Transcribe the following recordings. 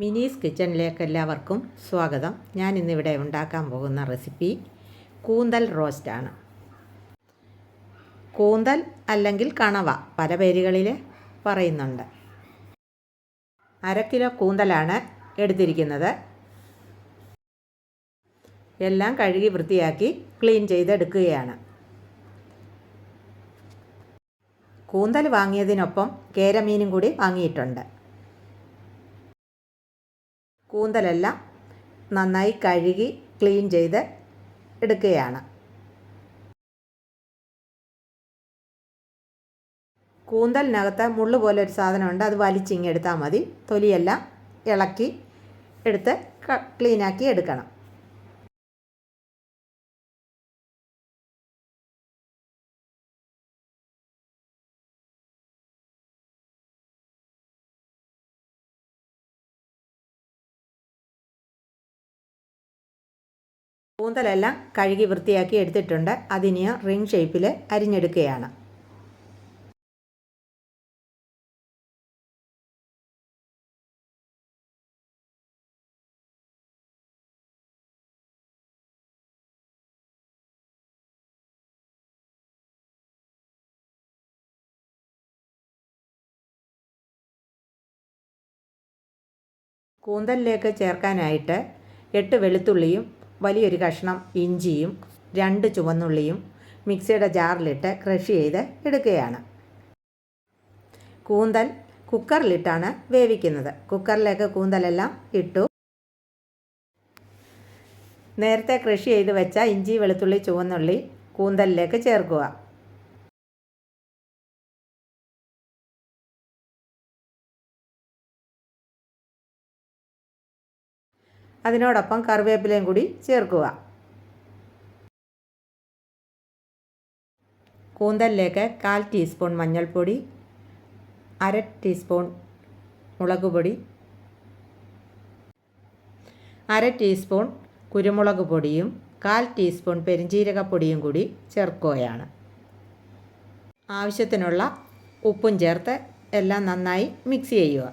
മിനീസ് കിച്ചണിലേക്ക് എല്ലാവർക്കും സ്വാഗതം. ഞാൻ ഇന്നിവിടെ ഉണ്ടാക്കാൻ പോകുന്ന റെസിപ്പി കൂന്തൽ റോസ്റ്റാണ് കൂന്തൽ അല്ലെങ്കിൽ കണവ പല പേരുകളിൽ പറയുന്നുണ്ട്. അര കിലോ കൂന്തലാണ് എടുത്തിരിക്കുന്നത്. എല്ലാം കഴുകി വൃത്തിയാക്കി ക്ലീൻ ചെയ്തെടുക്കുകയാണ്. കൂന്തൽ വാങ്ങിയതിനൊപ്പം കേരമീനും കൂടി വാങ്ങിയിട്ടുണ്ട്. കൂന്തലെല്ലാം നന്നായി കഴുകി ക്ലീൻ ചെയ്ത് എടുക്കുകയാണ്. കൂന്തലിനകത്ത് മുള്ളു പോലെ ഒരു സാധനമുണ്ട്. അത് വലിച്ചിങ്ങെടുത്താൽ മതി. തൊലിയെല്ലാം ഇളക്കി എടുത്ത് ക്ലീനാക്കി എടുക്കണം. കൂന്തലെല്ലാം കഴുകി വൃത്തിയാക്കി എടുത്തിട്ടുണ്ട്. അതിനെ റിംഗ് ഷേപ്പിൽ അരിഞ്ഞെടുക്കുകയാണ്. കൂന്തലിലേക്ക് ചേർക്കാനായിട്ട് എട്ട് വെളുത്തുള്ളിയും വലിയൊരു കഷ്ണം ഇഞ്ചിയും രണ്ട് ചുവന്നുള്ളിയും മിക്സിയുടെ ജാറിലിട്ട് ക്രഷ് ചെയ്ത് എടുക്കുകയാണ്. കൂന്തൽ കുക്കറിലിട്ടാണ് വേവിക്കുന്നത്. കുക്കറിലേക്ക് കൂന്തലെല്ലാം ഇട്ടു. നേരത്തെ കൃഷി ചെയ്ത് വെച്ച ഇഞ്ചി വെളുത്തുള്ളി ചുവന്നുള്ളി കൂന്തലിലേക്ക് ചേർക്കുക. അതിനോടൊപ്പം കറിവേപ്പിലയും കൂടി ചേർക്കുക. കൂന്തലിലേക്ക് കാൽ ടീസ്പൂൺ മഞ്ഞൾപ്പൊടി അര ടീസ്പൂൺ മുളക് പൊടി അര ടീസ്പൂൺ കുരുമുളക് പൊടിയും കാൽ ടീസ്പൂൺ പെരിഞ്ജീരകപ്പൊടിയും കൂടി ചേർക്കുകയാണ്. ആവശ്യത്തിനുള്ള ഉപ്പും ചേർത്ത് എല്ലാം നന്നായി മിക്സ് ചെയ്യുക.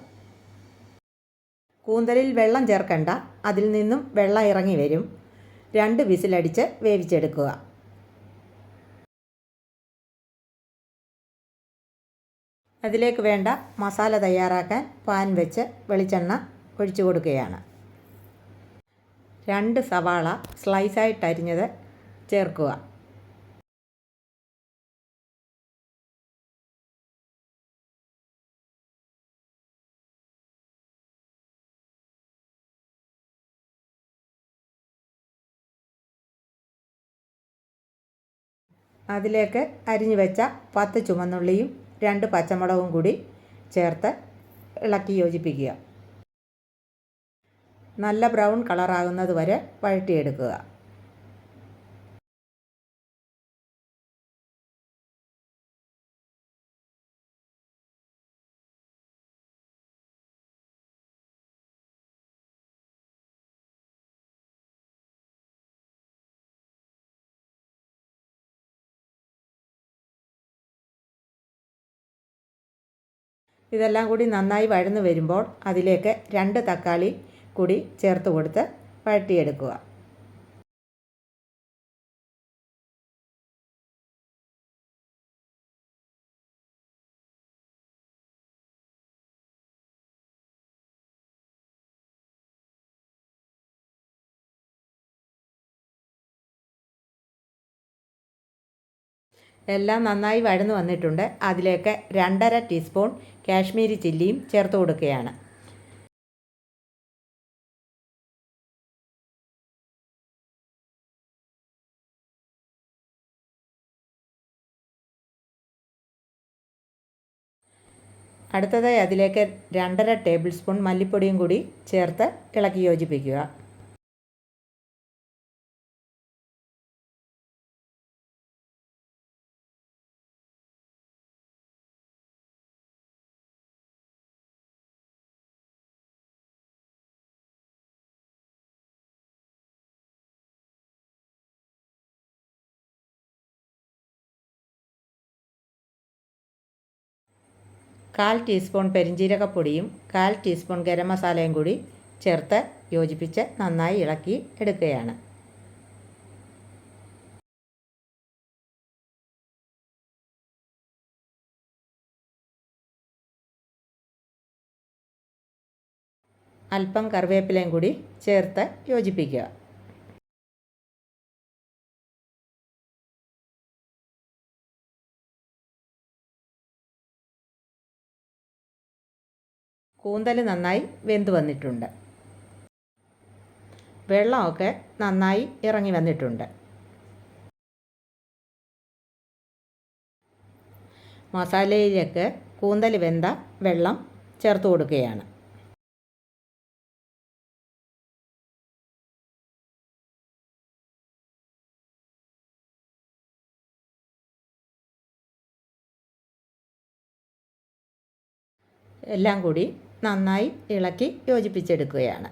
കൂന്തലിൽ വെള്ളം ചേർക്കണ്ട അതിൽ നിന്നും വെള്ളം ഇറങ്ങി വരും. രണ്ട് വിസിലടിച്ച് വേവിച്ചെടുക്കുക. അതിലേക്ക് വേണ്ട മസാല തയ്യാറാക്കാൻ പാൻ വെച്ച് വെളിച്ചെണ്ണ ഒഴിച്ചു കൊടുക്കുകയാണ്. രണ്ട് സവാള സ്ലൈസായിട്ട് അരിഞ്ഞത് ചേർക്കുക. അതിലേക്ക് അരിഞ്ഞു വെച്ച പത്ത് ചുമന്നുള്ളിയും രണ്ട് പച്ചമുളകും കൂടി ചേർത്ത് ഇളക്കി യോജിപ്പിക്കുക. നല്ല ബ്രൗൺ കളറാകുന്നത് വരെ വഴറ്റിയെടുക്കുക. ഇതെല്ലാം കൂടി നന്നായി വഴന്ന് വരുമ്പോൾ അതിലേക്ക് രണ്ട് തക്കാളി കൂടി ചേർത്ത് കൊടുത്ത് വഴറ്റിയെടുക്കുക. എല്ലാം നന്നായി വഴന്നു വന്നിട്ടുണ്ട്. അതിലേക്ക് രണ്ടര ടീസ്പൂൺ കാശ്മീരി ചില്ലിയും ചേർത്ത് കൊടുക്കുകയാണ്. അടുത്തതായി അതിലേക്ക് രണ്ടര ടേബിൾ സ്പൂൺ മല്ലിപ്പൊടിയും കൂടി ചേർത്ത് ഇളക്കി യോജിപ്പിക്കുക. കാൽ ടീസ്പൂൺ പെരിഞ്ജീരകപ്പൊടിയും കാൽ ടീസ്പൂൺ ഗരം മസാലയും കൂടി ചേർത്ത് യോജിപ്പിച്ച് നന്നായി ഇളക്കി എടുക്കുകയാണ്. അല്പം കറിവേപ്പിലയും കൂടി ചേർത്ത് യോജിപ്പിക്കുക. കൂന്തൽ നന്നായി വെന്ത് വന്നിട്ടുണ്ട്. വെള്ളമൊക്കെ നന്നായി ഇറങ്ങി വന്നിട്ടുണ്ട്. മസാലയിലേക്ക് കൂന്തൽ വെന്ത വെള്ളം ചേർത്ത് കൊടുക്കുകയാണ്. എല്ലാം കൂടി നന്നായി ഇളക്കി യോജിപ്പിച്ചെടുക്കുകയാണ്.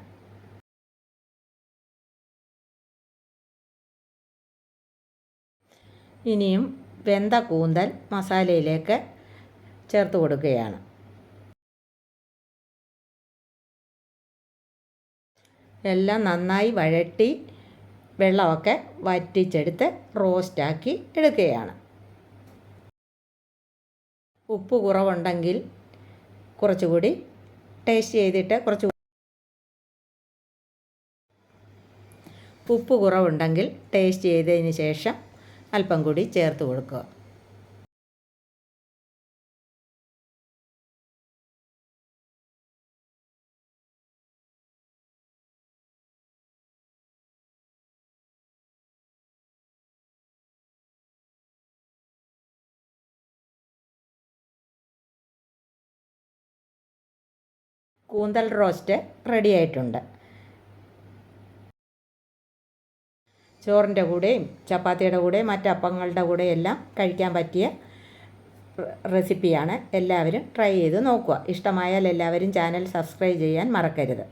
ഇനിയും വെന്ത കൂന്തൽ മസാലയിലേക്ക് ചേർത്ത് കൊടുക്കുകയാണ്. എല്ലാം നന്നായി വഴട്ടി വെള്ളമൊക്കെ വറ്റിച്ചെടുത്ത് റോസ്റ്റാക്കി എടുക്കുകയാണ്. ഉപ്പ് കുറവുണ്ടെങ്കിൽ കുറച്ചുകൂടി ടേസ്റ്റ് ചെയ്തിട്ട് കുറച്ച് ഉപ്പ് കുറവുണ്ടെങ്കിൽ ടേസ്റ്റ് ചെയ്തതിന് ശേഷം അല്പം കൂടി ചേർത്ത് കൊടുക്കുക. കൂന്തൽ റോസ്റ്റ് റെഡി ആയിട്ടുണ്ട്. ചോറിന്റെ കൂടെയും ചപ്പാത്തിയുടെ കൂടെയും മറ്റ് അപ്പങ്ങളുടെ കൂടെയും എല്ലാം കഴിക്കാൻ പറ്റിയ റെസിപ്പിയാണ് എല്ലാവരും ട്രൈ ചെയ്ത് നോക്കുക. ഇഷ്ടമായാൽ എല്ലാവരും ചാനൽ സബ്സ്ക്രൈബ് ചെയ്യാൻ മറക്കരുത്.